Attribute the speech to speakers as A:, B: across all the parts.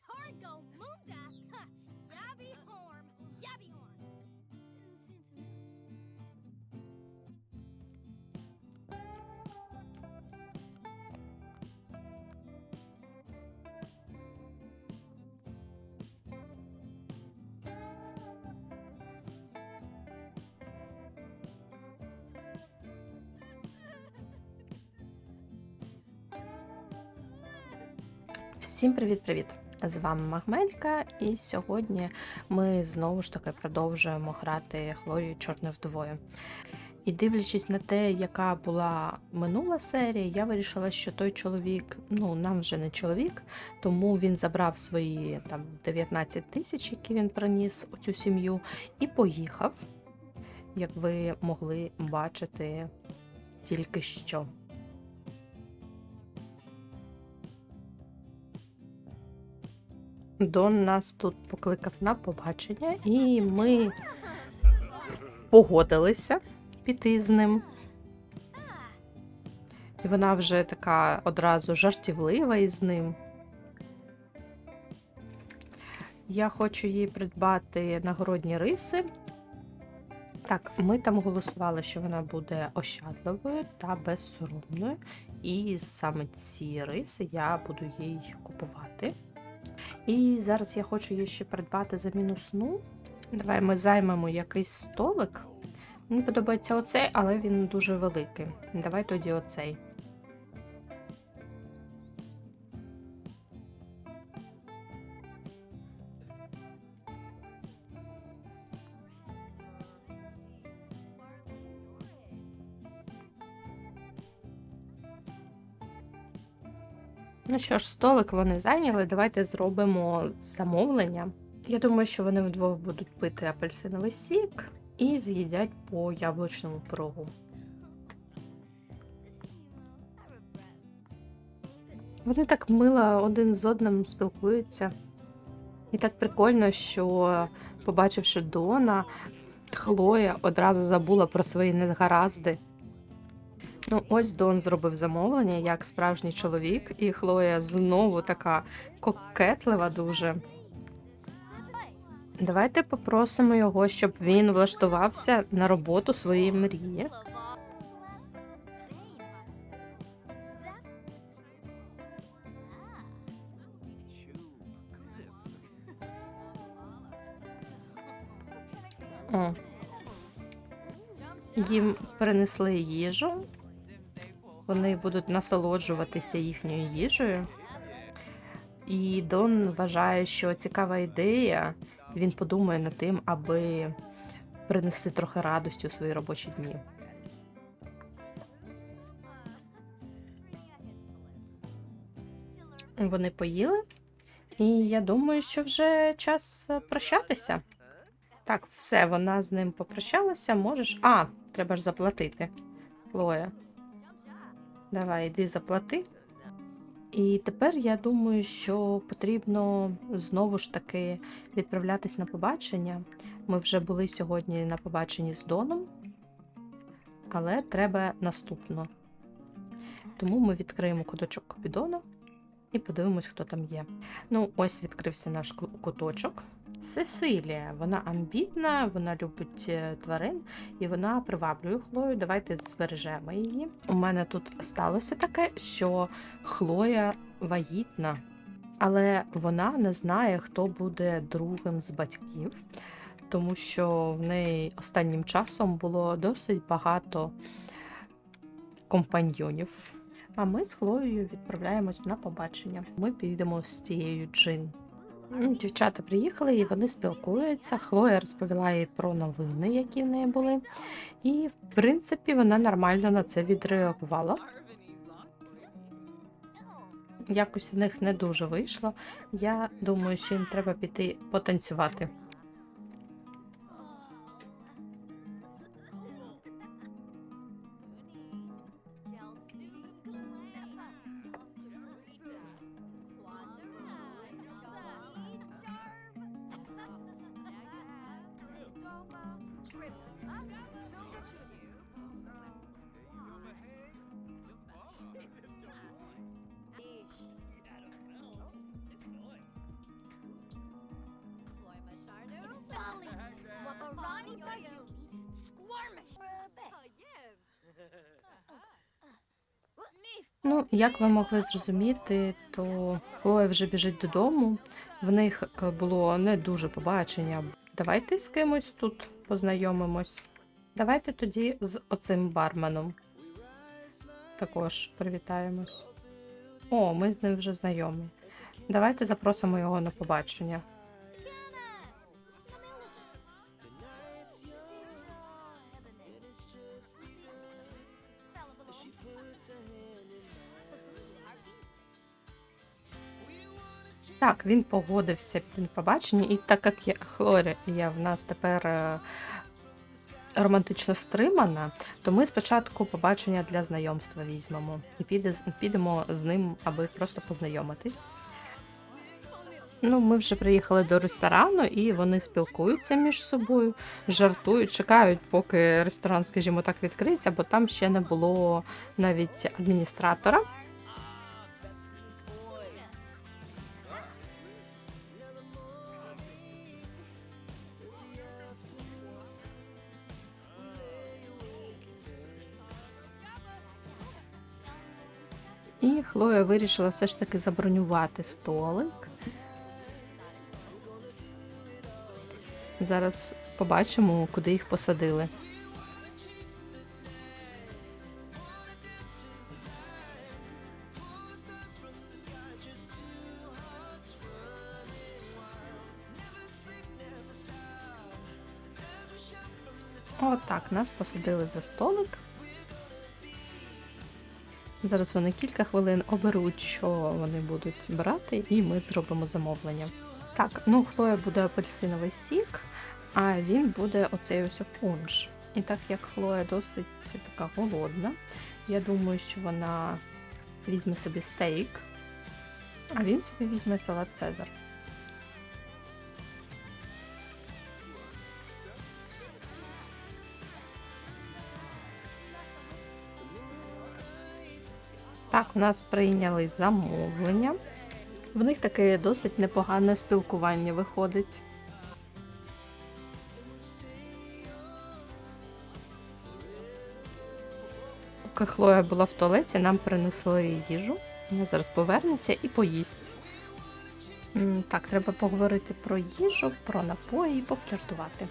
A: Chargo Munda! Ha! Yabby Horn! Yabby Horn!
B: Всім привіт-привіт! З вами Магмелька, і сьогодні ми знову ж таки продовжуємо грати Хлою Чорне вдвоє. І дивлячись на те, яка була минула серія, я вирішила, що той чоловік, ну нам вже не чоловік, тому він забрав свої там 19 тисяч, які він приніс у цю сім'ю, і поїхав, як ви могли бачити тільки що. Дон нас тут покликав на побачення, і ми погодилися піти з ним. І вона вже така одразу жартівлива із ним. Я хочу їй придбати нагородні риси. Так, ми там голосували, що вона буде ощадливою та безсоромною. І саме ці риси я буду їй купувати. І зараз я хочу її ще придбати заміну сну. Давай ми займемо якийсь столик. Мені подобається оцей, але він дуже великий. Давай тоді оцей. Ну що ж, столик вони зайняли. Давайте зробимо замовлення. Я думаю, що вони вдвох будуть пити апельсиновий сік і з'їдять по яблучному пирогу. Вони так мило один з одним спілкуються. І так прикольно, що, побачивши Дона, Хлоя одразу забула про свої негаразди. Ну, ось Дон зробив замовлення як справжній чоловік, і Хлоя знову така кокетлива дуже. Давайте попросимо його, щоб він влаштувався на роботу своєї мрії. О. Їм принесли їжу. Вони будуть насолоджуватися їхньою їжею. І Дон вважає, що цікава ідея, він подумає над тим, аби принести трохи радості у свої робочі дні. Вони поїли, і я думаю, що вже час прощатися. Так, все, вона з ним попрощалася. Можеш. А, треба ж заплатити. Лоя. Давай, йди заплати. І тепер я думаю, що потрібно знову ж таки відправлятись на побачення. Ми вже були сьогодні на побаченні з Доном, але треба наступно. Тому ми відкриємо куточок Купідона і подивимось, хто там є. Ну, ось відкрився наш куточок. Сесилія, вона амбітна, вона любить е, тварин і вона приваблює Хлою. Давайте збережемо її. У мене тут сталося таке, що Хлоя вагітна, але вона не знає, хто буде другим з батьків, тому що в неї останнім часом було досить багато компаньйонів. А ми з Хлоєю відправляємось на побачення. Ми підемо з цією Джин. М, Дівчата приїхали і вони спілкуються. Хлоя розповіла їй про новини, які в неї були. І, в принципі, вона нормально на це відреагувала. Якось в них не дуже вийшло. Я думаю, що їм треба піти потанцювати. Trip Ну, як ви могли зрозуміти, то Хлоя вже біжить додому. В них е, було не дуже побачення. Давайте з кимось тут познайомимось. Давайте тоді з оцим барменом. Також привітаємось. О, ми з ним вже знайомі. Давайте запросимо його на побачення. Так, він погодився під побачення, і так як я, Хлорія в нас тепер е, романтично стримана, то ми спочатку побачення для знайомства візьмемо і піде, підемо з ним, аби просто познайомитись. Ну, ми вже приїхали до ресторану, і вони спілкуються між собою, жартують, чекають, поки ресторан, скажімо так, відкриється, бо там ще не було навіть адміністратора. І Хлоя вирішила все ж таки забронювати столик. Зараз побачимо, куди їх посадили. Отак, нас посадили за столик. Зараз вони кілька хвилин оберуть, що вони будуть брати, і ми зробимо замовлення. Так, ну Хлоя буде апельсиновий сік, а він буде оцей ось пунш. І так як Хлоя досить така голодна, я думаю, що вона візьме собі стейк, а він собі візьме салат Цезар. Так, у нас прийняли замовлення. В них таке досить непогане спілкування виходить. Поки Хлоя була в туалеті, нам принесли їжу. Вона зараз повернеться і поїсть. Так, треба поговорити про їжу, про напої і пофліртувати.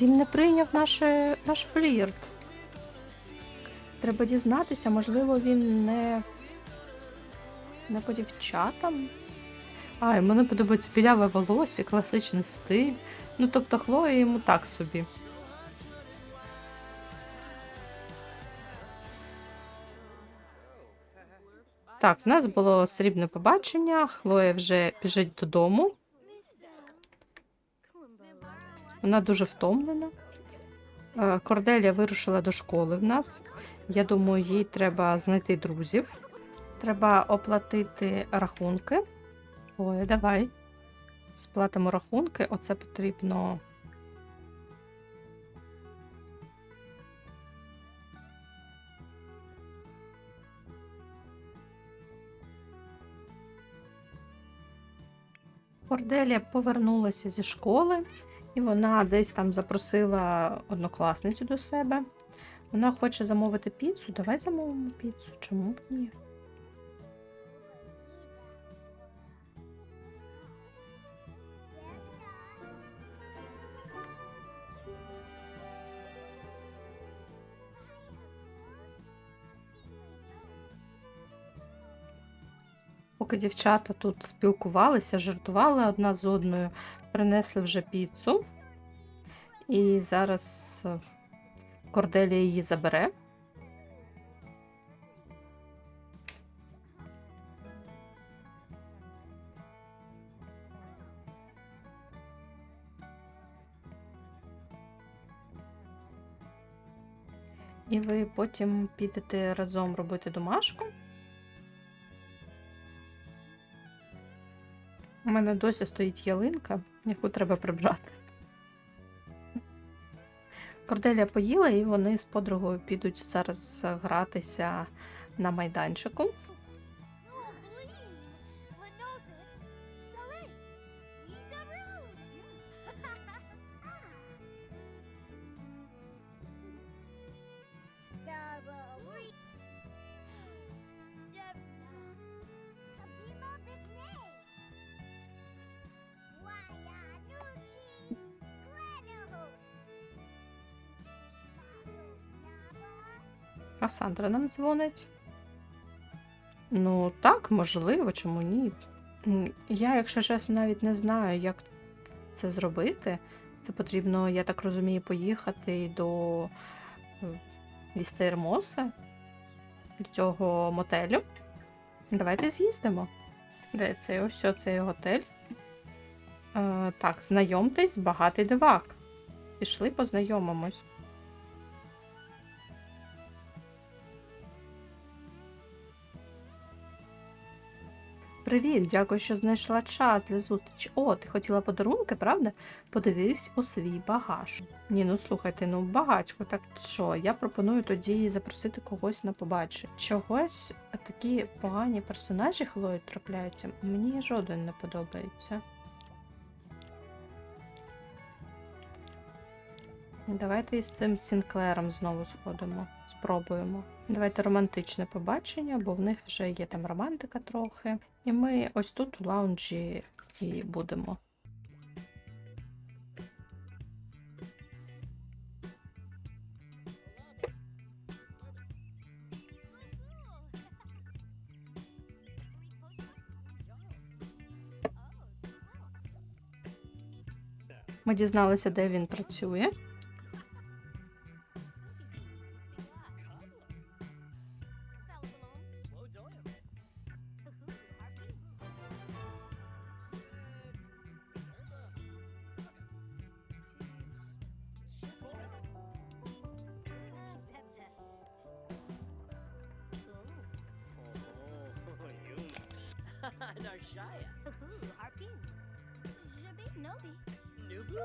B: Він не прийняв наше, наш флірт. Треба дізнатися, можливо, він не, не по дівчатам. А, і мене подобається біляве волосся, класичний стиль. Ну, тобто, Хлоя йому так собі. Так, в нас було срібне побачення. Хлоя вже біжить додому. Вона дуже втомлена. Е, Корделія вирушила до школи в нас. Я думаю, їй треба знайти друзів. Треба оплатити рахунки. Ой, давай. Сплатимо рахунки. Оце потрібно. Корделія повернулася зі школи, і вона десь там запросила однокласницю до себе. Вона хоче замовити піцу. Давай замовимо піцу. Чому б ні? Поки дівчата тут спілкувалися, жартували одна з одною, принесли вже піцу. І зараз е, Корделія її забере. І ви потім підете разом робити домашку. У мене досі стоїть ялинка, яку треба прибрати. Корделія поїла, і вони з подругою підуть зараз гратися на майданчику. Касандра нам дзвонить. Ну, так, можливо, чому ні. Я, якщо чесно, навіть не знаю, як це зробити. Це потрібно, я так розумію, поїхати до е, Вістермоса, до цього мотелю. Давайте з'їздимо. Де це? Ось цей готель. Е, так, знайомтесь, багатий дивак. Пішли познайомимось. Привіт, дякую, що знайшла час для зустрічі. О, ти хотіла подарунки, правда? Подивись у свій багаж. Ні, ну слухайте, ну багатько, так що? Я пропоную тоді запросити когось на побачення. Чогось такі погані персонажі Хлої трапляються. Мені жоден не подобається. Давайте із цим Сінклером знову сходимо. Спробуємо. Давайте романтичне побачення, бо в них вже є там романтика трохи. І ми ось тут у лаунджі і будемо. Ми дізналися, де він працює.
C: Narshaya. Ooh, Arpin. Jabi Nobi. Nubu.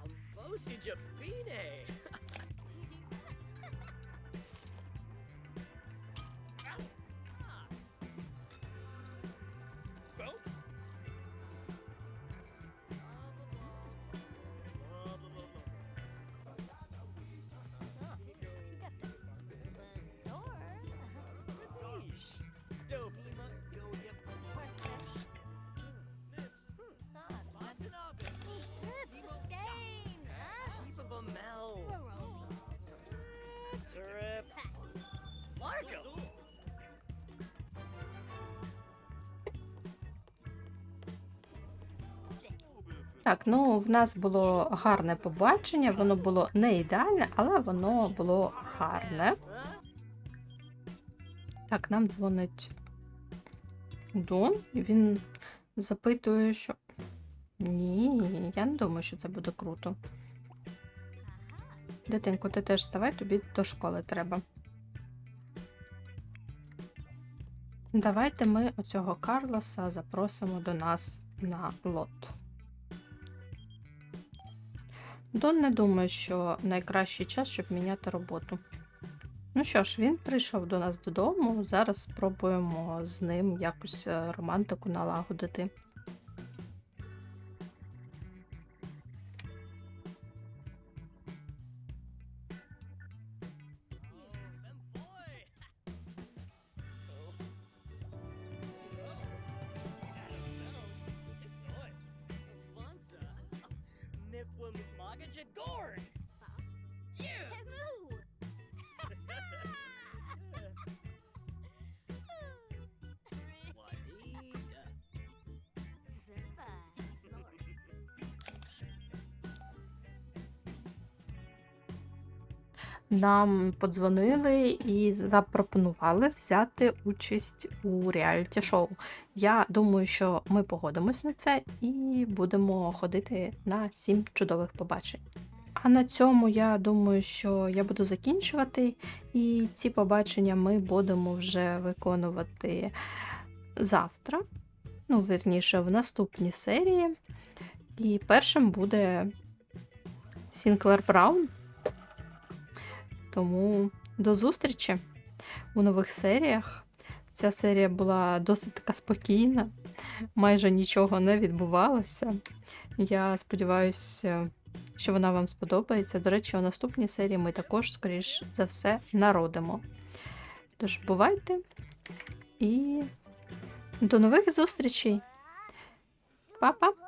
C: Ambosi Jabine. Marco!
B: Так, ну в нас було гарне побачення, воно було не ідеальне, але воно було гарне. Так, нам дзвонить Дон, він запитує, що. Ні, я не думаю, що це буде круто. Дитинко, ти теж вставай, тобі до школи треба. Давайте ми оцього Карлоса запросимо до нас на лот. Дон не думає, що найкращий час, щоб міняти роботу. Ну що ж, він прийшов до нас додому. Зараз спробуємо з ним якусь е, романтику налагодити. Нам подзвонили і запропонували взяти участь у реаліті шоу. Я думаю, що ми погодимось на це і будемо ходити на сім чудових побачень. А на цьому я думаю, що я буду закінчувати, і ці побачення ми будемо вже виконувати завтра. Ну, вірніше, в наступній серії. І першим буде Сінклер Браун. Тому до зустрічі у нових серіях. Ця серія була досить така спокійна, майже нічого не відбувалося. Я сподіваюся, що вона вам сподобається. До речі, у наступній серії ми також, скоріш за все, народимо. Тож, бувайте і до нових зустрічей! Па-па!